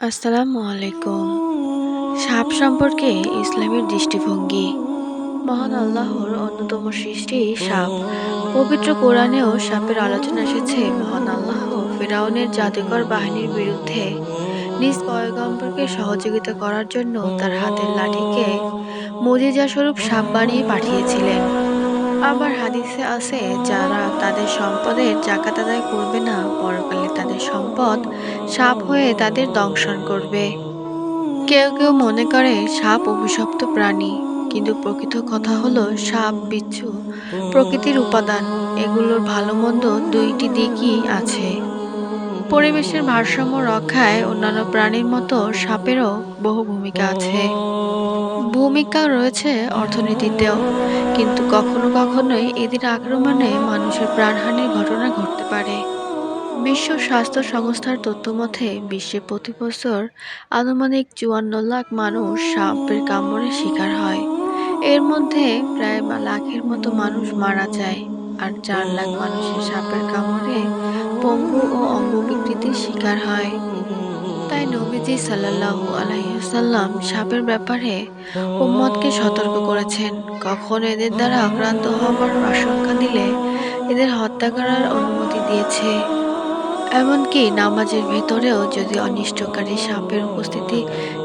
আসসালামু আলাইকুম। সাপ সম্পর্কে ইসলামের দৃষ্টিভঙ্গি। মহান আল্লাহর অন্যতম সৃষ্টি সাপ। পবিত্র কোরআনেও সাপের আলোচনা এসেছে, মহান আল্লাহ ফেরাউনের জাদুকর বাহিনীর বিরুদ্ধে। নিজ পয়গম্বরকে সহযোগিতা করার জন্য তার হাতের লাঠিকে মুজিজা স্বরূপ সাপ বানিয়ে পাঠিয়েছিলেন। আবার হাদিসে আছে, যারা তাদের সম্পদের জাকাত আদায় করবে না, পরকালে তাদের সম্পদ সাপ হয়ে তাদের দংশন করবে। কেউ কেউ মনে করে, সাপ অভিশপ্ত প্রাণী, কিন্তু প্রকৃত কথা হলো, সাপ বিচ্ছু প্রকৃতির উপাদান। এগুলোর ভালো মন্দ দুইটি দিকই আছে। পরিবেশের ভারসাম্য রক্ষায় অন্যান্য প্রাণীর মতো সাপেরও বহু ভূমিকা আছে। ভূমিকা রয়েছে অর্থনীতিতেও, কিন্তু কখনো কখনোই এদের আক্রমণে মানুষের প্রাণহানির ঘটনা ঘটতে পারে। বিশ্ব স্বাস্থ্য সংস্থার তথ্যমতে, বিশ্বে প্রতি বছর আনুমানিক চুয়ান্ন লাখ মানুষ সাপের কামড়ের শিকার হয়। এর মধ্যে প্রায় লাখের মতো মানুষ মারা যায়, আর চার লাখ মানুষের সাপের কামড়ে পঙ্গু ও অঙ্গবিকৃতির শিকার হয়। তাই নবীজি সাল্লাল্লাহু আলাইসাল্লাম সাপের ব্যাপারে উম্মতকে সতর্ক করেছেন। কখন এদের দ্বারা আক্রান্ত হওয়ার আশঙ্কা দিলে এদের হত্যা করার অনুমতি দিয়েছে। এমনকি নামাজের ভেতরেও যদি অনিষ্টকারী সাপের উপস্থিতি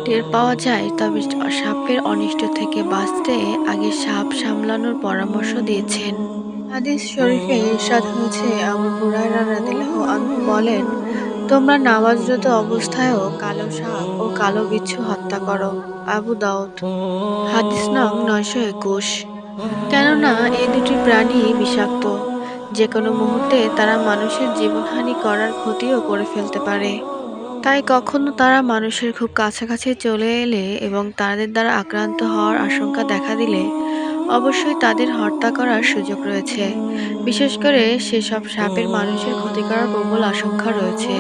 টের পাওয়া যায়, তবে সাপের অনিষ্ট থেকে বাঁচতে আগে সাপ সামলানোর পরামর্শ দিয়েছেন। হাদিস শরীফে ইরশাদ হয়েছে। আবু হুরায়রা রাদিয়াল্লাহু আনহু বলেন, তোমরা নামাজরত অবস্থায়ও কালো সাপ ও কালো বিচ্ছু হত্যা করো, আবু দাউদ। হাদিস নং নয়শো একুশ। কেননা এই দুটি প্রাণী বিষাক্ত। যে কোনো মুহূর্তে তারা মানুষের জীবনহানি করার ক্ষতিও করে ফেলতে পারে। তাই কখনো তারা মানুষের খুব কাছাকাছি চলে এলে এবং তাদের দ্বারা আক্রান্ত হওয়ার আশঙ্কা দেখা দিলে অবশ্যই তাদের হত্যা করার সুযোগ রয়েছে। বিশেষ করে সেসব সাপের মানুষের ক্ষতি করার প্রবল আশঙ্কা রয়েছে।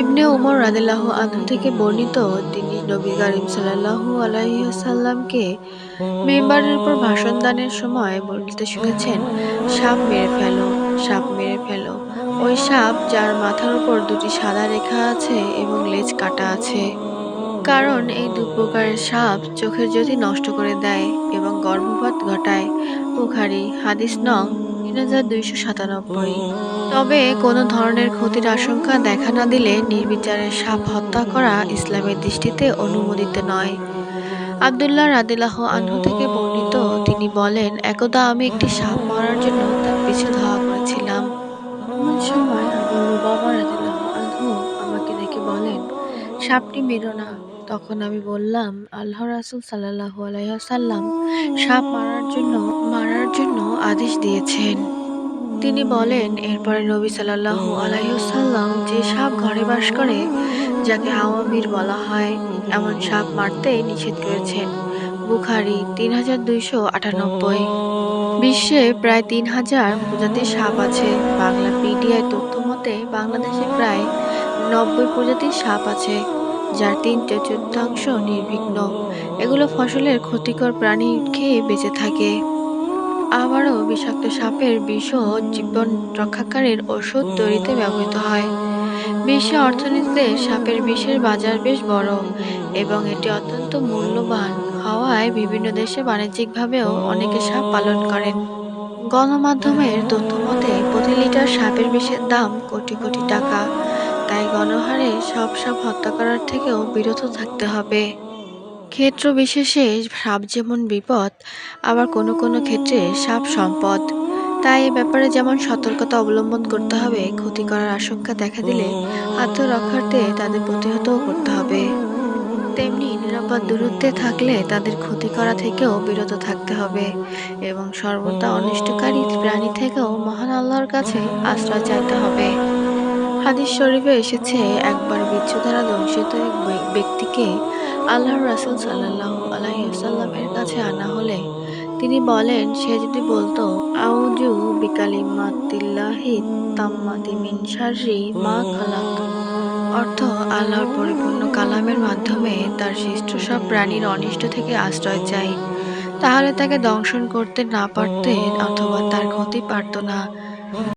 ইবনে উমর রাদিল্লাহ আনহু থেকে বর্ণিত তিনি নবী করিম সাল্লাল্লাহু আলাইসাল্লামকে মেম্বারের উপর ভাষণ দানের সময় বলতে শুনেছেন, সাপ মেরে ফেলো, সাপ মেরে ফেলো। ওই সাপ যার মাথার উপর দুটি সাদা রেখা আছে এবং লেজ কাটা আছে। কারণ এই দু প্রকারের সাপ চোখের জ্যোতি নষ্ট করে দেয় এবং গর্ভপাত ঘটায়। বুখারি হাদিস নং তিন হাজার দুইশো সাতানব্বই। তবে কোনো ধরনের ক্ষতির আশঙ্কা দেখা না দিলে নির্বিচারে সাপ হত্যা করা ইসলামের দৃষ্টিতে অনুমোদিত নয়। আবদুল্লাহ রাদিল্লাহ আনহু থেকে বর্ণিত, তিনি বলেন, একদা আমি একটি সাপ মারার জন্য তার পিছু ধাওয়া করেছিলাম। সময় আবু বাবা রাদিল্লাহ আনহু আমাকে দেখে বলেন, সাপটি মেরো না। তখন আমি বললাম আল্লাহ রাসুল সাল্লাহু আলাইসাল্লাম সাপ মারার জন্য মারার জন্য আদেশ দিয়েছেন। তিনি বলেন এরপরে নবী সাল্লাহু আলাইসাল্লাম যে সাপ ঘরে বাস করে যাকে আওয়ামির বলা হয় এমন সাপ মারতে নিষেধ করেছেন। বুখারি তিন হাজার দুইশো আটানব্বই। বিশ্বে প্রায় তিন হাজার প্রজাতির সাপ আছে। বাংলা পিডিআই তথ্য মতে বাংলাদেশে প্রায় নব্বই প্রজাতির সাপ আছে। যার তিন চতুর্থাংশ নির্বিঘ্ন। এগুলো ফসলের ক্ষতিকর প্রাণী খেয়ে বেঁচে থাকে। আবারও বিষাক্ত সাপের বিষ জীবন রক্ষাকারীর ওষুধ তৈরিতে ব্যবহৃত হয়। বিশ্ব অর্থনীতিতে সাপের বিষের বাজার বেশ বড় এবং এটি অত্যন্ত মূল্যবান। হওয়ায় বিভিন্ন দেশে বাণিজ্যিকভাবেও অনেকে সাপ পালন করেন। গণমাধ্যমের তথ্য মতে প্রতি লিটার সাপের বিষের দাম কোটি কোটি টাকা। গণহারে সব সাপ হত্যা করার থেকেও বিরত থাকতে হবে। ক্ষেত্র বিশেষে সাপ যেমন বিপদ, আবার কোনো কোনো ক্ষেত্রে সাপ সম্পদ। তাই এ ব্যাপারে যেমন সতর্কতা অবলম্বন করতে হবে, ক্ষতি করার আশঙ্কা দেখা দিলে আত্মরক্ষার্থে তাদের প্রতিহতও করতে হবে। তেমনি নিরাপদ দূরত্বে থাকলে তাদের ক্ষতি করা থেকেও বিরত থাকতে হবে এবং সর্বদা অনিষ্টকারী প্রাণী থেকেও মহান আল্লাহর কাছে আশ্রয় চাইতে হবে। হাদিস শরীফে এসেছে, একবার বিচ্ছু দ্বারা দংশিত এক ব্যক্তিকে আল্লাহর রাসুল সাল্লাহ আলহিসাল্লামের কাছে আনা হলে তিনি বলেন, সে যদি বলতো আউজু বিকালিমাতিল্লাহি তাম্মাতি মিন মা খালাক। অর্থ, আল্লাহর পরিপূর্ণ কালামের মাধ্যমে তার সৃষ্ট সব প্রাণীর অনিষ্ট থেকে আশ্রয় চাই তাহলে তাকে দংশন করতে না পারতেন অথবা তার ক্ষতি পারত না।